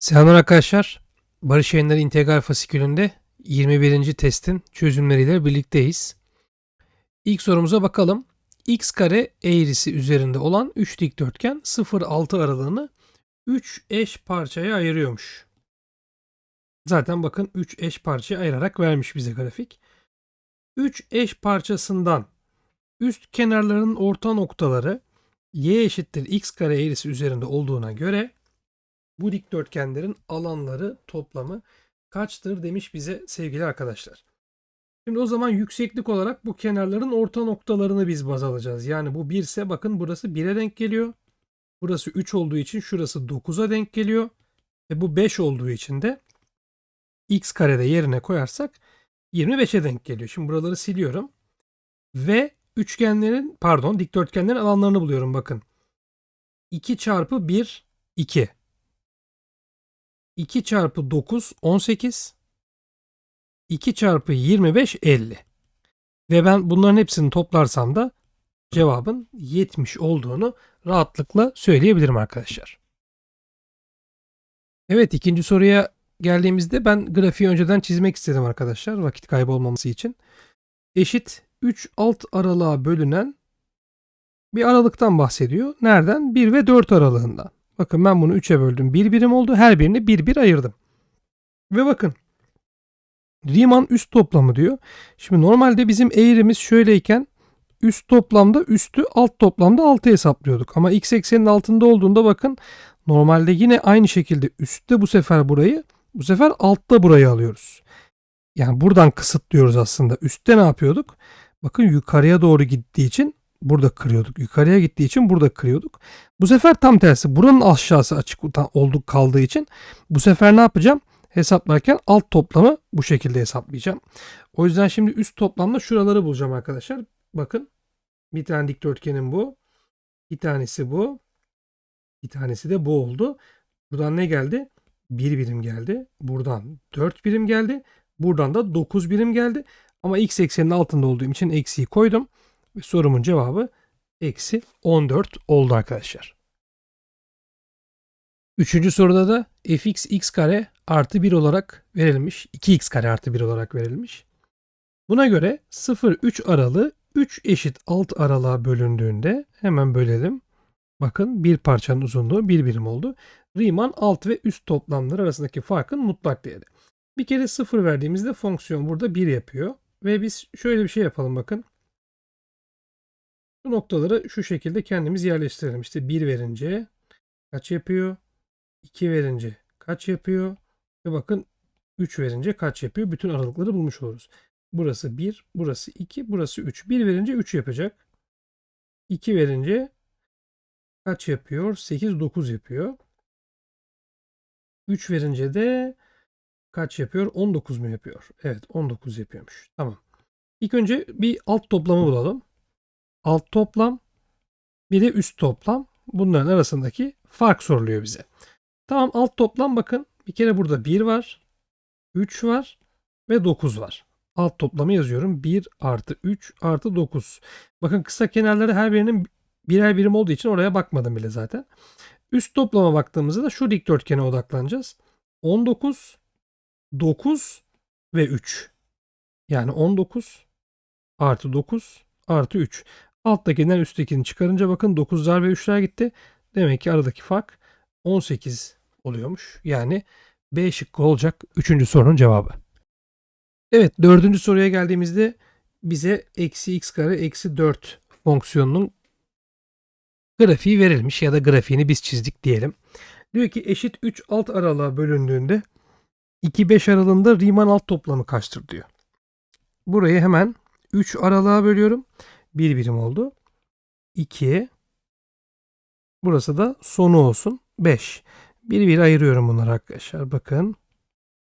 Selamlar arkadaşlar. Barış Yayınları İntegral Fasikülü'nde 21. testin çözümleriyle birlikteyiz. İlk sorumuza bakalım. x kare eğrisi üzerinde olan 3 dikdörtgen 0-6 aralığını 3 eş parçaya ayırıyormuş. Zaten bakın 3 eş parçaya ayırarak vermiş bize grafik. 3 eş parçasından üst kenarların orta noktaları y eşittir x kare eğrisi üzerinde olduğuna göre bu dikdörtgenlerin alanları toplamı kaçtır demiş bize sevgili arkadaşlar. Şimdi o zaman yükseklik olarak bu kenarların orta noktalarını biz baz alacağız. Yani bu 1 ise bakın burası 1'e denk geliyor. Burası 3 olduğu için şurası 9'a denk geliyor. Ve bu 5 olduğu için de x karede yerine koyarsak 25'e denk geliyor. Şimdi buraları siliyorum. Ve üçgenlerin pardon dikdörtgenlerin alanlarını buluyorum bakın. 2 çarpı 1 2. 2 çarpı 9 18. 2 çarpı 25 50. Ve ben bunların hepsini toplarsam da cevabın 70 olduğunu rahatlıkla söyleyebilirim arkadaşlar. Evet ikinci soruya geldiğimizde ben grafiği önceden çizmek istedim arkadaşlar vakit kaybı olmaması için. Eşit 3 alt aralığa bölünen bir aralıktan bahsediyor. Nereden? 1 ve 4 aralığından. Bakın ben bunu 3'e böldüm. 1 birim oldu. Her birini 1 bir ayırdım. Ve bakın Riemann üst toplamı diyor. Şimdi normalde bizim eğrimiz şöyleyken üst toplamda üstü alt toplamda 6 hesaplıyorduk. Ama x eksenin altında olduğunda bakın normalde yine aynı şekilde üstte bu sefer burayı bu sefer altta burayı alıyoruz. Yani buradan kısıtlıyoruz aslında. Üstte ne yapıyorduk? Bakın yukarıya doğru gittiği için burada kırıyorduk. Yukarıya gittiği için burada kırıyorduk. Bu sefer tam tersi. Buranın aşağısı açık olduk kaldığı için bu sefer ne yapacağım? Hesaplarken alt toplamı bu şekilde hesaplayacağım. O yüzden şimdi üst toplamda şuraları bulacağım arkadaşlar. Bakın bir tane dikdörtgenim bu. Bir tanesi bu. Bir tanesi de bu oldu. Buradan ne geldi? 1 birim geldi. Buradan 4 birim geldi. Buradan da 9 birim geldi. Ama x eksenin altında olduğum için eksiği koydum. Ve sorumun cevabı eksi 14 oldu arkadaşlar. Üçüncü soruda da fx x kare artı 1 olarak verilmiş. 2x kare artı 1 olarak verilmiş. Buna göre 0-3 aralığı 3 eşit alt aralığa bölündüğünde hemen bölelim. Bakın bir parçanın uzunluğu bir birim oldu. Riemann alt ve üst toplamları arasındaki farkın mutlak değeri. Bir kere 0 verdiğimizde fonksiyon burada 1 yapıyor. Ve biz şöyle bir şey yapalım bakın. Bu noktaları şu şekilde kendimiz yerleştirelim. İşte 1 verince kaç yapıyor? 2 verince kaç yapıyor? Ve bakın 3 verince kaç yapıyor? Bütün aralıkları bulmuş oluruz. Burası 1, burası 2, burası 3. 1 verince 3 yapacak. 2 verince kaç yapıyor? 8, 9 yapıyor. 3 verince de kaç yapıyor? 19 mu yapıyor? Evet 19 yapıyormuş. Tamam. İlk önce bir alt toplamı bulalım. Alt toplam bir de üst toplam. Bunların arasındaki fark soruluyor bize. Tamam alt toplam bakın. Bir kere burada 1 var. 3 var. Ve 9 var. Alt toplamı yazıyorum. 1 artı 3 artı 9. Bakın kısa kenarları her birinin birer birim olduğu için oraya bakmadım bile zaten. Üst toplama baktığımızda da şu dikdörtgene odaklanacağız. 19, 9 ve 3. Yani 19 artı 9 artı 3. Alttakinden üsttekini çıkarınca bakın 9'lar ve 3'ler gitti. Demek ki aradaki fark 18 oluyormuş. Yani B şıkkı olacak 3. sorunun cevabı. Evet dördüncü soruya geldiğimizde bize eksi x kare eksi 4 fonksiyonunun grafiği verilmiş ya da grafiğini biz çizdik diyelim. Diyor ki eşit 3 alt aralığa bölündüğünde 2-5 aralığında Riemann alt toplamı kaçtır diyor. Burayı hemen 3 aralığa bölüyorum. 1 birim oldu. 2 Burası da sonu olsun. 5. Bir bir ayırıyorum bunları arkadaşlar. Bakın.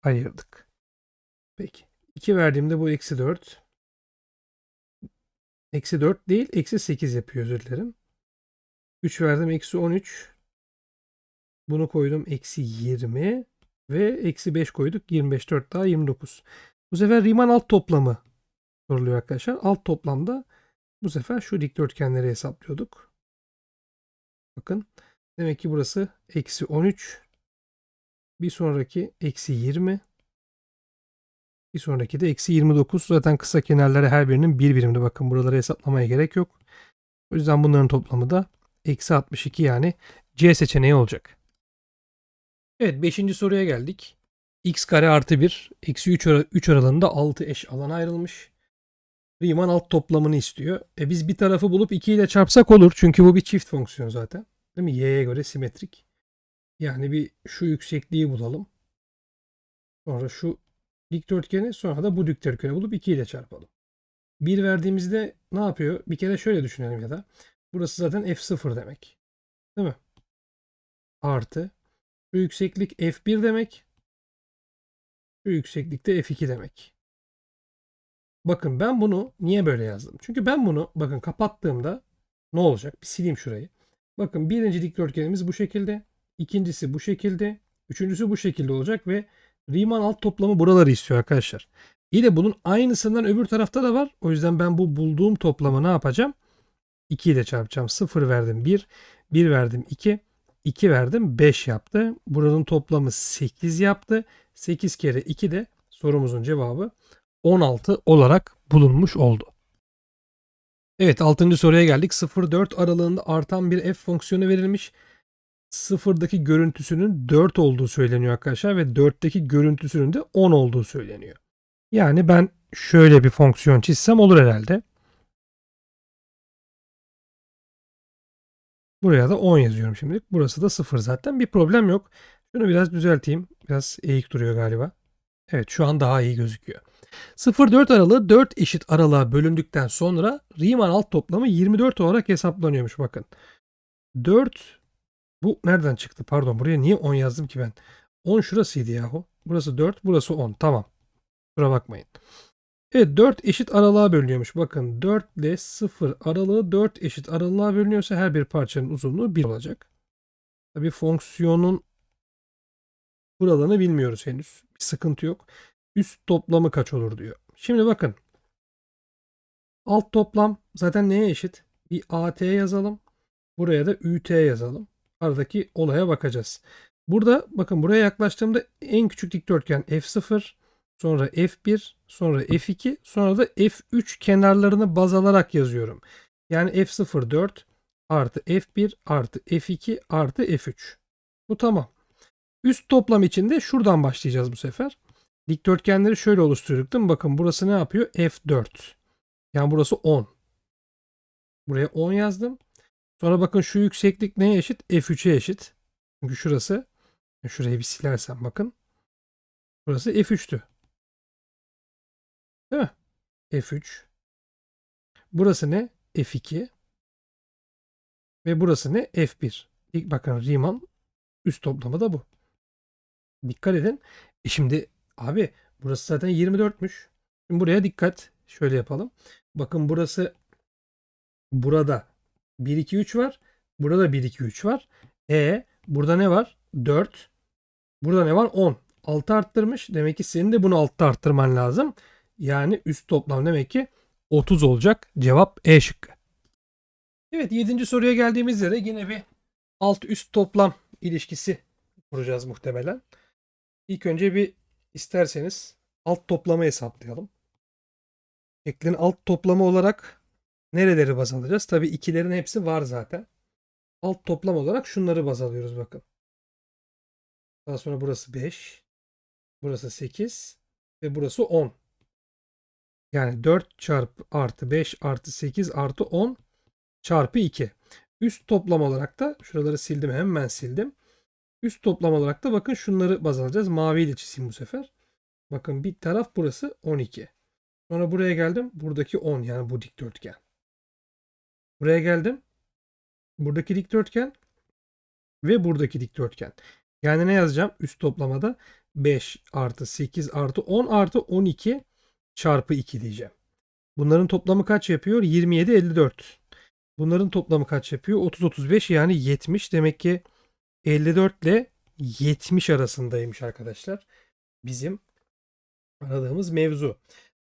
Ayırdık. Peki. 2 verdiğimde bu eksi 4. Eksi 4 değil. Eksi 8 yapıyor özür dilerim. 3 verdim. Eksi 13. Bunu koydum. Eksi 20. Ve eksi 5 koyduk. 25 4 daha 29. Bu sefer Riemann alt toplamı soruluyor arkadaşlar. Alt toplamda bu sefer şu dikdörtgenleri hesaplıyorduk. Bakın. Demek ki burası eksi 13. Bir sonraki eksi 20. Bir sonraki de eksi 29. Zaten kısa kenarları her birinin bir birimde. Bakın buraları hesaplamaya gerek yok. O yüzden bunların toplamı da eksi 62 yani C seçeneği olacak. Evet 5. soruya geldik. x kare artı 1 eksi 3, ara- 3 aralığında 6 eş alan ayrılmış. Riemann alt toplamını istiyor. E biz bir tarafı bulup 2 ile çarpsak olur. Çünkü bu bir çift fonksiyon zaten. Değil mi? Y'ye göre simetrik. Yani bir şu yüksekliği bulalım. Sonra şu dikdörtgeni sonra da bu dikdörtgeni bulup 2 ile çarpalım. 1 verdiğimizde ne yapıyor? Bir kere şöyle düşünelim ya da. Burası zaten f0 demek. Değil mi? Artı. Şu yükseklik f1 demek. Şu yükseklik de f2 demek. Bakın ben bunu niye böyle yazdım? Çünkü ben bunu bakın kapattığımda ne olacak? Bir sileyim şurayı. Bakın birinci dikdörtgenimiz bu şekilde. ikincisi bu şekilde. Üçüncüsü bu şekilde olacak ve Riemann alt toplamı buraları istiyor arkadaşlar. İyi de bunun aynısından öbür tarafta da var. O yüzden ben bu bulduğum toplamı ne yapacağım? 2 ile çarpacağım. 0 verdim 1. 1 verdim 2. 2 verdim 5 yaptı. Buranın toplamı 8 yaptı. 8 kere 2 de sorumuzun cevabı 16 olarak bulunmuş oldu. Evet 6. soruya geldik. 0-4 aralığında artan bir f fonksiyonu verilmiş. Sıfırdaki görüntüsünün 4 olduğu söyleniyor arkadaşlar ve 4'teki görüntüsünün de 10 olduğu söyleniyor. Yani ben şöyle bir fonksiyon çizsem olur herhalde. Buraya da 10 yazıyorum şimdilik. Burası da 0 zaten. Bir problem yok. Şunu biraz düzelteyim. Biraz eğik duruyor galiba. Evet şu an daha iyi gözüküyor. 0-4 aralığı 4 eşit aralığa bölündükten sonra Riemann alt toplamı 24 olarak hesaplanıyormuş bakın. 4 bu nereden çıktı? Pardon buraya niye 10 yazdım ki ben? 10 şurasıydı yahu. Burası 4 burası 10 tamam. Kusura bakmayın. Evet 4 eşit aralığa bölünüyormuş. Bakın 4 ile 0 aralığı 4 eşit aralığa bölünüyorsa her bir parçanın uzunluğu 1 olacak. Tabi fonksiyonun kuralını bilmiyoruz henüz. Bir sıkıntı yok. Üst toplamı kaç olur diyor. Şimdi bakın. Alt toplam zaten neye eşit? Bir AT yazalım. Buraya da ÜT yazalım. Aradaki olaya bakacağız. Burada bakın buraya yaklaştığımda en küçük dikdörtgen F0, sonra F1, sonra F2, sonra da F3 kenarlarını baz alarak yazıyorum. Yani F0 4 artı F1 artı F2 artı F3. Bu tamam. Üst toplam için de şuradan başlayacağız bu sefer. Dikdörtgenleri şöyle oluşturduk değil mi? Bakın burası ne yapıyor? F4. Yani burası 10. Buraya 10 yazdım. Sonra bakın şu yükseklik neye eşit? F3'e eşit. Çünkü şurası şurayı bir silersem bakın. Burası F3'tü. Değil mi? F3. Burası ne? F2. Ve burası ne? F1. İlk bakın Riemann üst toplamı da bu. Dikkat edin. E şimdi abi burası zaten 24'müş. Şimdi buraya dikkat. Şöyle yapalım. Bakın burası burada 1 2 3 var. Burada 1 2 3 var. E burada ne var? 4. Burada ne var? 10. 6 arttırmış. Demek ki senin de bunu 6 arttırman lazım. Yani üst toplam demek ki 30 olacak. Cevap E şıkkı. Evet 7. soruya geldiğimizde de yine bir alt üst toplam ilişkisi kuracağız muhtemelen. İlk önce bir isterseniz alt toplamı hesaplayalım. Şeklin alt toplamı olarak nereleri baz alacağız? Tabii ikilerin hepsi var zaten. Alt toplam olarak şunları baz alıyoruz bakın. Daha sonra burası 5. Burası 8. Ve burası 10. Yani 4 çarpı artı 5 artı 8 artı 10 çarpı 2. Üst toplam olarak da şuraları sildim hemen sildim. Üst toplam olarak da bakın şunları baz alacağız. Maviyle çizeyim bu sefer. Bakın bir taraf burası 12. Sonra buraya geldim. Buradaki 10 yani bu dikdörtgen. Buraya geldim. Buradaki dikdörtgen ve buradaki dikdörtgen. Yani ne yazacağım? Üst toplamada 5 artı 8 artı 10 artı 12 çarpı 2 diyeceğim. Bunların toplamı kaç yapıyor? 27, 54. Bunların toplamı kaç yapıyor? 30, 35 yani 70. Demek ki 54 ile 70 arasındaymış arkadaşlar. Bizim aradığımız mevzu.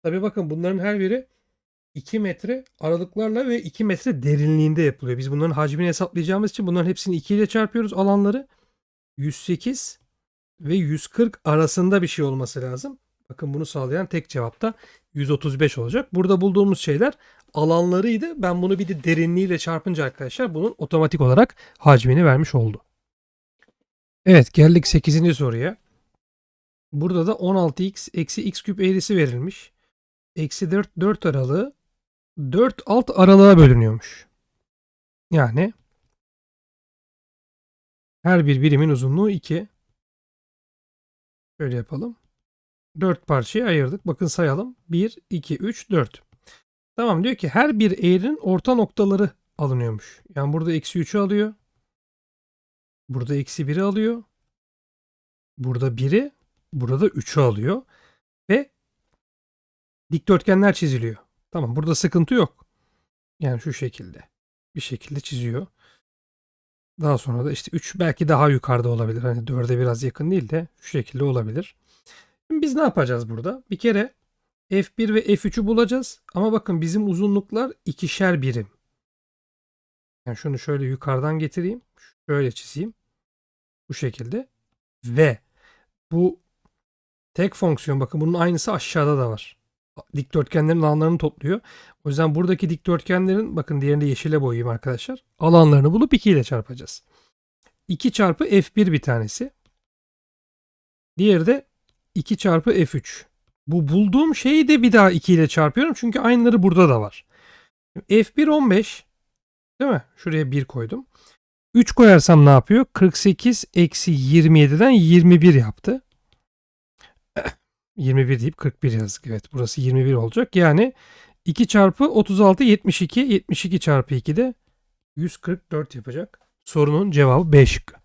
Tabii bakın bunların her biri 2 metre aralıklarla ve 2 metre derinliğinde yapılıyor. Biz bunların hacmini hesaplayacağımız için bunların hepsini 2 ile çarpıyoruz alanları. 108 ve 140 arasında bir şey olması lazım. Bakın bunu sağlayan tek cevap da 135 olacak. Burada bulduğumuz şeyler alanlarıydı. Ben bunu bir de derinliğiyle çarpınca arkadaşlar bunun otomatik olarak hacmini vermiş oldu. Evet geldik 8. soruya. Burada da 16x eksi x küp eğrisi verilmiş. Eksi 4, 4 aralığı 4 alt aralığa bölünüyormuş. Yani her bir birimin uzunluğu 2. Şöyle yapalım. 4 parçaya ayırdık. Bakın sayalım. 1, 2, 3, 4. Tamam diyor ki her bir eğrinin orta noktaları alınıyormuş. Yani burada eksi 3'ü alıyor. Burada eksi 1'i alıyor. Burada 1'i. Burada 3'ü alıyor. Ve dikdörtgenler çiziliyor. Tamam burada sıkıntı yok. Yani şu şekilde. Bir şekilde çiziyor. Daha sonra da işte 3 belki daha yukarıda olabilir. Hani 4'e biraz yakın değil de şu şekilde olabilir. Şimdi biz ne yapacağız burada? Bir kere F1 ve F3'ü bulacağız. Ama bakın bizim uzunluklar ikişer birim. Yani şunu şöyle yukarıdan getireyim. Şöyle çizeyim. Bu şekilde. Ve bu tek fonksiyon bakın bunun aynısı aşağıda da var. Dikdörtgenlerin alanlarını topluyor. O yüzden buradaki dikdörtgenlerin bakın diğerini yeşile boyayayım arkadaşlar. Alanlarını bulup 2 ile çarpacağız. 2 çarpı F1 bir tanesi. Diğeri de 2 çarpı F3. Bu bulduğum şeyi de bir daha 2 ile çarpıyorum. Çünkü aynıları burada da var. F1 15. Değil mi? Şuraya 1 koydum. 3 koyarsam ne yapıyor? 48 eksi 27'den 21 yaptı. 21 deyip 41 yazdık. Evet burası 21 olacak. Yani 2 çarpı 36 72. 72 çarpı 2 de 144 yapacak. Sorunun cevabı B şıkkı.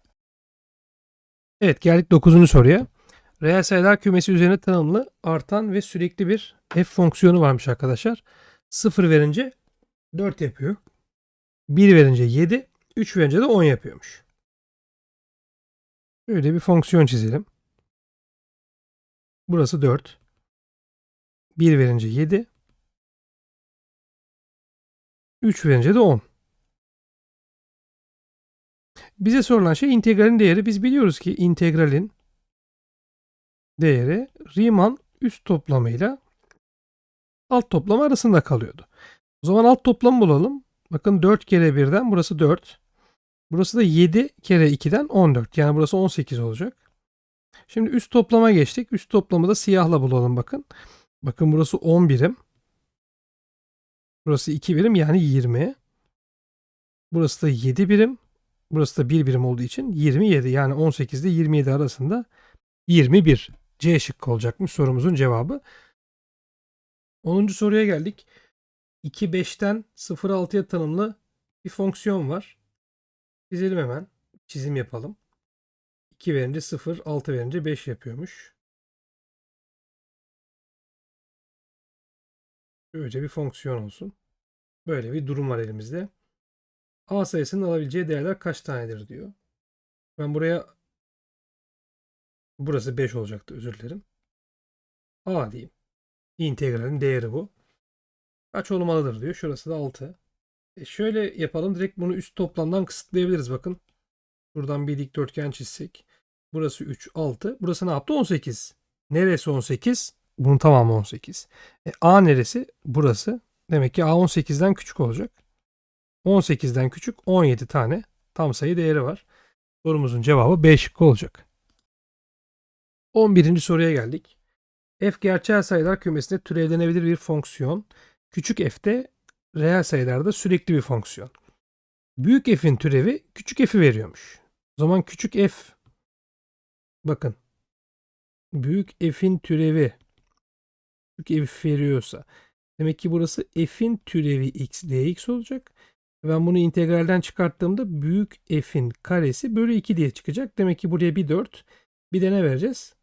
Evet geldik 9. soruya. Reel sayılar kümesi üzerine tanımlı artan ve sürekli bir f fonksiyonu varmış arkadaşlar. 0 verince 4 yapıyor. 1 verince 7, 3 verince de 10 yapıyormuş. Böyle bir fonksiyon çizelim. Burası 4. 1 verince 7. 3 verince de 10. Bize sorulan şey integralin değeri. Biz biliyoruz ki integralin değeri Riemann üst toplamıyla alt toplama arasında kalıyordu. O zaman alt toplamı bulalım. Bakın 4 kere 1'den burası 4. Burası da 7 kere 2'den 14. Yani burası 18 olacak. Şimdi üst toplama geçtik. Üst toplamı da siyahla bulalım bakın. Bakın burası 10 birim. Burası 2 birim yani 20. Burası da 7 birim. Burası da 1 birim olduğu için 27 yani 18 ile 27 arasında 21. C şıkkı olacakmış sorumuzun cevabı. 10. soruya geldik. 2 5'ten 0-6'ya tanımlı bir fonksiyon var. Çizelim hemen. Çizim yapalım. 2 verince 0, 6 verince 5 yapıyormuş. Böylece bir fonksiyon olsun. Böyle bir durum var elimizde. A sayısının alabileceği değerler kaç tanedir diyor. Ben buraya burası 5 olacaktı özür dilerim. A diyeyim. İntegralin değeri bu. Kaç olmalıdır diyor. Şurası da 6. E şöyle yapalım. Direkt bunu üst toplamdan kısıtlayabiliriz bakın. Buradan bir dikdörtgen çizsek. Burası 3, 6. Burası ne yaptı? 18. Neresi 18? Bunun tamamı 18. E, A neresi? Burası. Demek ki A 18'den küçük olacak. 18'den küçük 17 tane tam sayı değeri var. Sorumuzun cevabı B şıkkı olacak. 11. soruya geldik. F gerçel sayılar kümesinde türevlenebilir bir fonksiyon. Küçük f'de reel sayılarda sürekli bir fonksiyon. Büyük f'in türevi küçük f'i veriyormuş. O zaman küçük f bakın büyük f'in türevi küçük f veriyorsa demek ki burası f'in türevi x dx olacak. Ben bunu integralden çıkarttığımda büyük f'in karesi bölü 2 diye çıkacak. Demek ki buraya bir 4 bir de ne vereceğiz?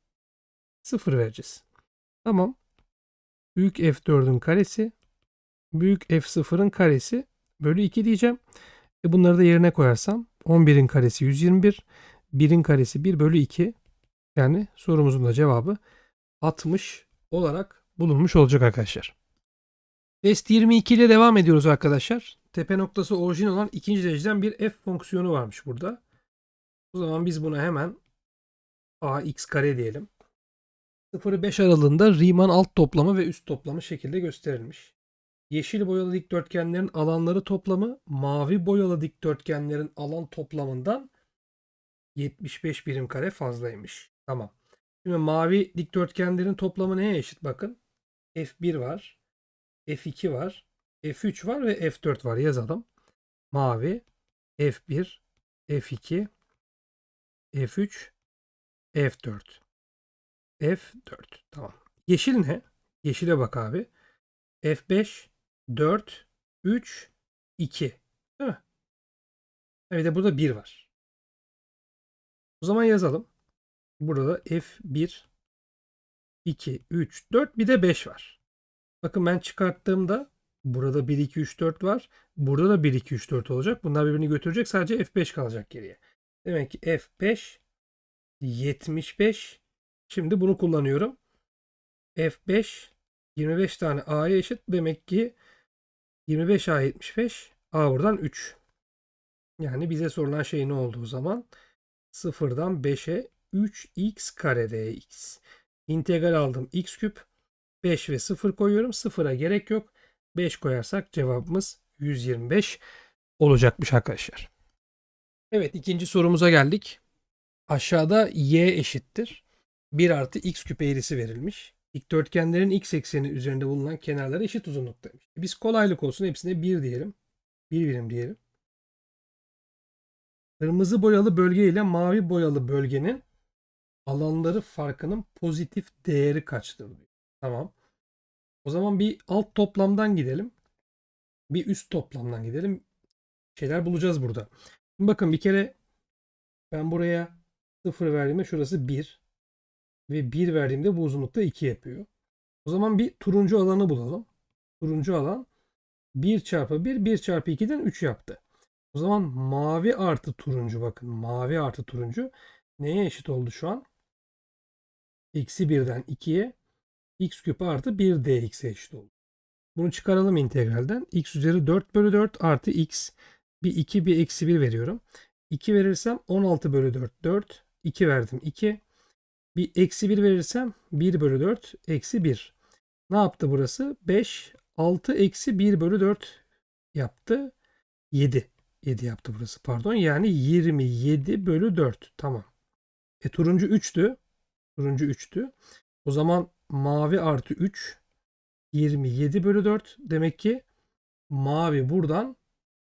0 vereceğiz. Tamam. Büyük f4'ün karesi büyük f0'ın karesi bölü 2 diyeceğim. E bunları da yerine koyarsam 11'in karesi 121. 1'in karesi 1 bölü 2. Yani sorumuzun da cevabı 60 olarak bulunmuş olacak arkadaşlar. Test 22 ile devam ediyoruz arkadaşlar. Tepe noktası orijin olan ikinci dereceden bir f fonksiyonu varmış burada. O zaman biz buna hemen ax kare diyelim. 0'ı 5 aralığında Riemann alt toplamı ve üst toplamı şekilde gösterilmiş. Yeşil boyalı dikdörtgenlerin alanları toplamı mavi boyalı dikdörtgenlerin alan toplamından 75 birim kare fazlaymış. Tamam. Şimdi mavi dikdörtgenlerin toplamı neye eşit bakın. F1 var. F2 var. F3 var ve F4 var yazalım. Mavi F1 F2 F3 F4 F4 tamam. Yeşil ne? Yeşile bak abi. F5 4 3 2 değil mi? Evet de burada 1 var. O zaman yazalım. Burada da F1 2 3 4 bir de 5 var. Bakın ben çıkarttığımda burada 1 2 3 4 var. Burada da 1 2 3 4 olacak. Bunlar birbirini götürecek. Sadece F5 kalacak geriye. Demek ki F5 75 Şimdi bunu kullanıyorum. F5 25 tane A'ya eşit. Demek ki 25 A 75 A buradan 3. Yani bize sorulan şey ne oldu o zaman? 0'dan 5'e 3x kare dx. İntegral aldım x küp. 5 ve 0 koyuyorum. 0'a gerek yok. 5 koyarsak cevabımız 125 olacakmış arkadaşlar. Evet ikinci sorumuza geldik. Aşağıda y eşittir. 1 artı x küp eğrisi verilmiş. Dikdörtgenlerin x ekseni üzerinde bulunan kenarları eşit uzunluktaymış. Biz kolaylık olsun hepsine 1 diyelim. 1 birim diyelim. Kırmızı boyalı bölge ile mavi boyalı bölgenin alanları farkının pozitif değeri kaçtır. Tamam. O zaman bir alt toplamdan gidelim. Bir üst toplamdan gidelim. Şeyler bulacağız burada. Şimdi bakın bir kere ben buraya 0 verdiğimde şurası 1 ve 1 verdiğimde bu uzunlukta 2 yapıyor. O zaman bir turuncu alanı bulalım. Turuncu alan 1 çarpı 1 1 çarpı 2'den 3 yaptı. O zaman mavi artı turuncu bakın mavi artı turuncu neye eşit oldu şu an? Eksi 1'den 2'ye x küp artı 1 dx'e eşit oldu. Bunu çıkaralım integralden. x üzeri 4 bölü 4 artı x. Bir 2 bir eksi 1 veriyorum. 2 verirsem 16 bölü 4 4. 2 verdim 2. Bir eksi 1 verirsem 1 bölü 4 eksi 1. Ne yaptı burası? 5 6 eksi 1 bölü 4 yaptı. 7. 7 yaptı burası pardon. Yani 27 bölü 4. Tamam. E turuncu 3'tü. Turuncu 3'tü. O zaman mavi artı 3 27 bölü 4. Demek ki mavi buradan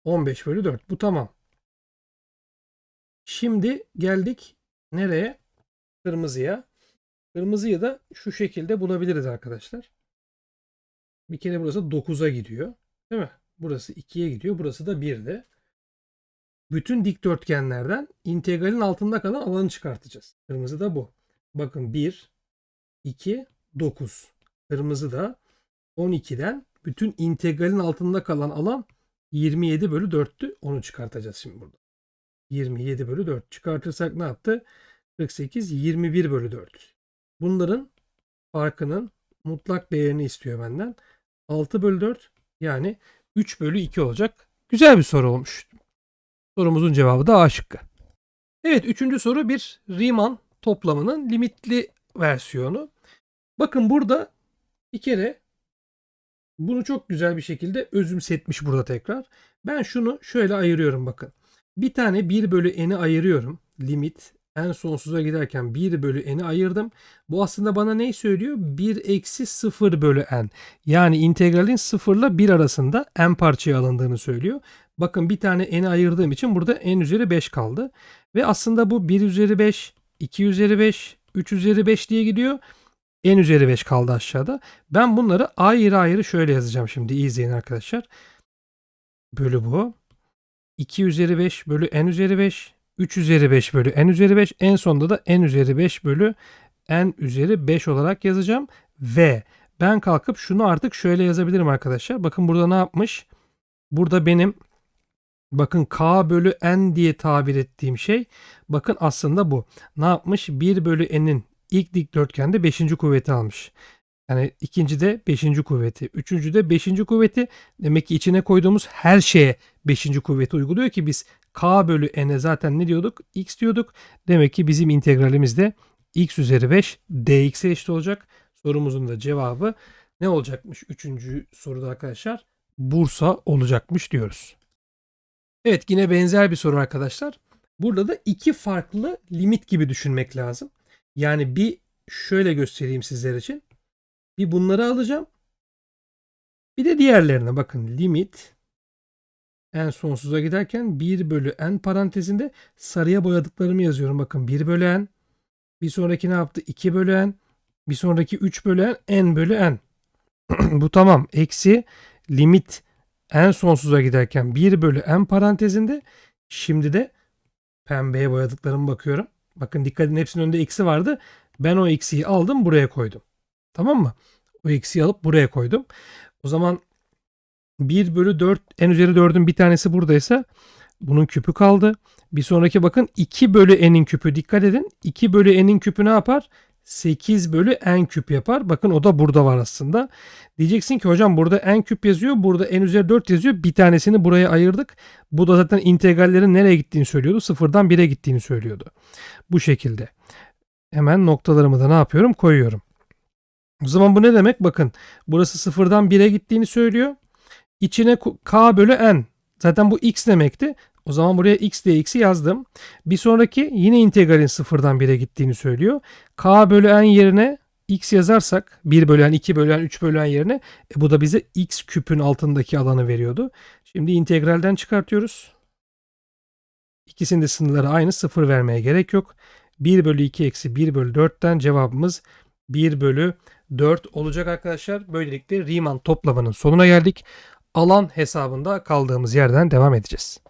15 bölü 4. Bu tamam. Şimdi geldik nereye? Kırmızıya. Kırmızıyı da şu şekilde bulabiliriz arkadaşlar. Bir kere burası 9'a gidiyor. Değil mi? Burası 2'ye gidiyor. Burası da 1'de. Bütün dikdörtgenlerden integralin altında kalan alanı çıkartacağız. Kırmızı da bu. Bakın 1, 2, 9. Kırmızı da 12'den bütün integralin altında kalan alan 27 bölü 4'tü. Onu çıkartacağız şimdi burada. 27 bölü 4 çıkartırsak ne yaptı? 48, 21 bölü 4. Bunların farkının mutlak değerini istiyor benden. 6 bölü 4 yani 3 bölü 2 olacak. Güzel bir soru olmuş. Sorumuzun cevabı da A şıkkı. Evet üçüncü soru bir Riemann toplamının limitli versiyonu. Bakın burada bir kere bunu çok güzel bir şekilde özümsetmiş burada tekrar. Ben şunu şöyle ayırıyorum bakın. Bir tane 1 bölü n'i ayırıyorum. Limit en sonsuza giderken 1 bölü n'i ayırdım. Bu aslında bana neyi söylüyor? 1 eksi 0 bölü n. Yani integralin 0 ile 1 arasında n parçaya alındığını söylüyor. Bakın bir tane n'i ayırdığım için burada n üzeri 5 kaldı. Ve aslında bu 1 üzeri 5, 2 üzeri 5, 3 üzeri 5 diye gidiyor. n üzeri 5 kaldı aşağıda. Ben bunları ayrı ayrı şöyle yazacağım şimdi. İyi izleyin arkadaşlar. Bölü bu. 2 üzeri 5 bölü n üzeri 5. 3 üzeri 5 bölü n üzeri 5. En sonunda da n üzeri 5 bölü n üzeri 5 olarak yazacağım. Ve ben kalkıp şunu artık şöyle yazabilirim arkadaşlar. Bakın burada ne yapmış? Burada benim bakın k bölü n diye tabir ettiğim şey bakın aslında bu. Ne yapmış? 1 bölü n'in ilk dikdörtgende 5. kuvveti almış. Yani ikinci de 5. kuvveti. Üçüncü de 5. kuvveti. Demek ki içine koyduğumuz her şeye 5. kuvveti uyguluyor ki biz k bölü n'e zaten ne diyorduk? x diyorduk. Demek ki bizim integralimiz de x üzeri 5 dx'e eşit olacak. Sorumuzun da cevabı ne olacakmış? Üçüncü soruda arkadaşlar Bursa olacakmış diyoruz. Evet yine benzer bir soru arkadaşlar. Burada da iki farklı limit gibi düşünmek lazım. Yani bir şöyle göstereyim sizler için. Bir bunları alacağım. Bir de diğerlerine bakın limit en sonsuza giderken 1 bölü n parantezinde sarıya boyadıklarımı yazıyorum. Bakın 1 bölü n. Bir sonraki ne yaptı? 2 bölü n. Bir sonraki 3 bölü n. n bölü n. Bu tamam. Eksi limit en sonsuza giderken 1 bölü n parantezinde. Şimdi de pembeye boyadıklarıma bakıyorum. Bakın dikkat edin hepsinin önünde eksi vardı. Ben o eksiyi aldım buraya koydum. Tamam mı? O eksiyi alıp buraya koydum. O zaman 1 bölü 4 en üzeri 4'ün bir tanesi buradaysa bunun küpü kaldı. Bir sonraki bakın 2 bölü n'in küpü dikkat edin. 2 bölü n'in küpü ne yapar? 8 bölü n küp yapar. Bakın o da burada var aslında. Diyeceksin ki hocam burada n küp yazıyor. Burada n üzeri 4 yazıyor. Bir tanesini buraya ayırdık. Bu da zaten integrallerin nereye gittiğini söylüyordu. Sıfırdan 1'e gittiğini söylüyordu. Bu şekilde. Hemen noktalarımı da ne yapıyorum? Koyuyorum. O zaman bu ne demek? Bakın burası sıfırdan 1'e gittiğini söylüyor. İçine k bölü n. Zaten bu x demekti. O zaman buraya x dx'i yazdım. Bir sonraki yine integralin sıfırdan 1'e gittiğini söylüyor. k bölü n yerine x yazarsak 1 bölü n, 2 bölü n, 3 bölü n yerine e, bu da bize x küpün altındaki alanı veriyordu. Şimdi integralden çıkartıyoruz. İkisinin de sınırları aynı. Sıfır vermeye gerek yok. 1 bölü 2 eksi 1 bölü 4'ten cevabımız 1 bölü 4 olacak arkadaşlar. Böylelikle Riemann toplamının sonuna geldik. Alan hesabında kaldığımız yerden devam edeceğiz.